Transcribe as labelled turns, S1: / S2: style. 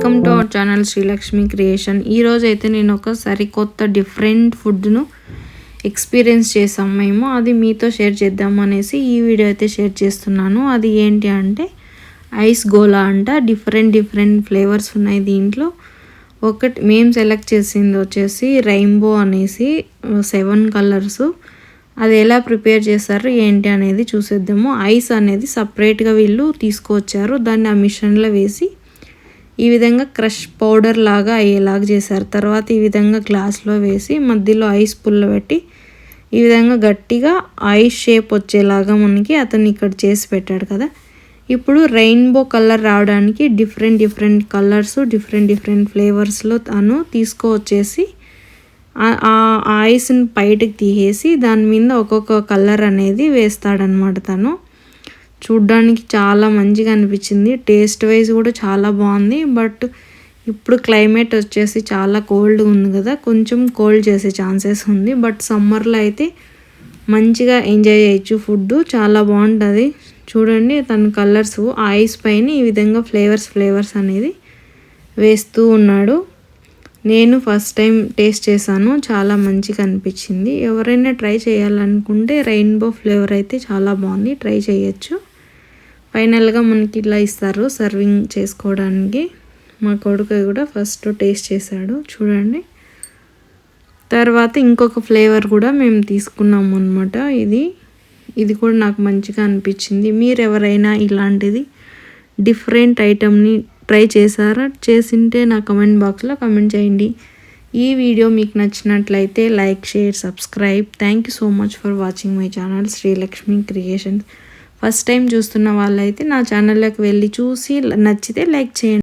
S1: Welcome to our channel Srilakshmi creation. ఈరోజు అయితే నేను ఒక సరికొత్త డిఫరెంట్ ఫుడ్ను ఎక్స్పీరియన్స్ చేసాం మేము. అది మీతో షేర్ చేద్దాం అనేసి ఈ వీడియో అయితే షేర్ చేస్తున్నాను. అది ఏంటి అంటే ఐస్ గోలా అంట. డిఫరెంట్ డిఫరెంట్ ఫ్లేవర్స్ ఉన్నాయి దీంట్లో. ఒకటి మేము సెలెక్ట్ చేసింది వచ్చేసి రెయిన్బో అనేసి సెవెన్ కలర్స్. అది ఎలా ప్రిపేర్ చేస్తారు ఏంటి అనేది చూసేద్దాము. ఐస్ అనేది సపరేట్గా వీళ్ళు తీసుకువచ్చారు దాన్ని ఆ మిషన్లో వేసి ఈ విధంగా క్రష్ పౌడర్ లాగా అయ్యేలాగా చేశారు. తర్వాత ఈ విధంగా గ్లాస్లో వేసి మధ్యలో ఐస్ పుల్ల పెట్టి ఈ విధంగా గట్టిగా ఐస్ షేప్ వచ్చేలాగా మనకి అతను ఇక్కడ చేసి పెట్టాడు కదా. ఇప్పుడు రెయిన్బో కలర్ రావడానికి different different colours different different ఫ్లేవర్స్లో తను తీసుకువచ్చేసి ఆ ఐస్ని బయటకు తీసేసి దాని మీద ఒక్కొక్క కలర్ అనేది వేస్తాడనమాట తను. చూడ్డానికి చాలా మంచిగా అనిపించింది. టేస్ట్ వైజ్ కూడా చాలా బాగుంది. బట్ ఇప్పుడు క్లైమేట్ వచ్చేసి చాలా కోల్డ్ ఉంది కదా. కొంచెం కోల్డ్ చేసే ఛాన్సెస్ ఉంది. బట్ సమ్మర్లో అయితే మంచిగా ఎంజాయ్ చేయొచ్చు ఫుడ్ చాలా బాగుంటుంది. చూడండి తన కలర్స్ ఐస్ పైన ఈ విధంగా ఫ్లేవర్స్ ఫ్లేవర్స్ అనేది వేస్తూ ఉన్నాడు. నేను ఫస్ట్ టైం టేస్ట్ చేశాను. చాలా మంచిగా అనిపించింది. ఎవరైనా ట్రై చేయాలనుకుంటే రెయిన్బో ఫ్లేవర్ అయితే చాలా బాగుంది. ట్రై చేయొచ్చు. ఫైనల్గా మనకి ఇట్లా ఇస్తారు సర్వింగ్ చేసుకోవడానికి. మా కొడుకు కూడా ఫస్ట్ టేస్ట్ చేశాడు. చూడండి. తర్వాత ఇంకొక ఫ్లేవర్ కూడా మేము తీసుకున్నాము అనమాట ఇది. ఇది కూడా నాకు మంచిగా అనిపించింది. మీరు ఎవరైనా ఇలాంటిది డిఫరెంట్ ఐటమ్ని ట్రై చేశారా? చేసింటే నా కమెంట్ బాక్స్లో కమెంట్ చేయండి. ఈ వీడియో మీకు నచ్చినట్లయితే like share subscribe. Thank you so much for watching my channel. Srilakshmi creations. First time చూస్తున్న వాళ్ళైతే నా ఛానల్లోకి వెళ్ళి చూసి నచ్చితే లైక్ చేయండి.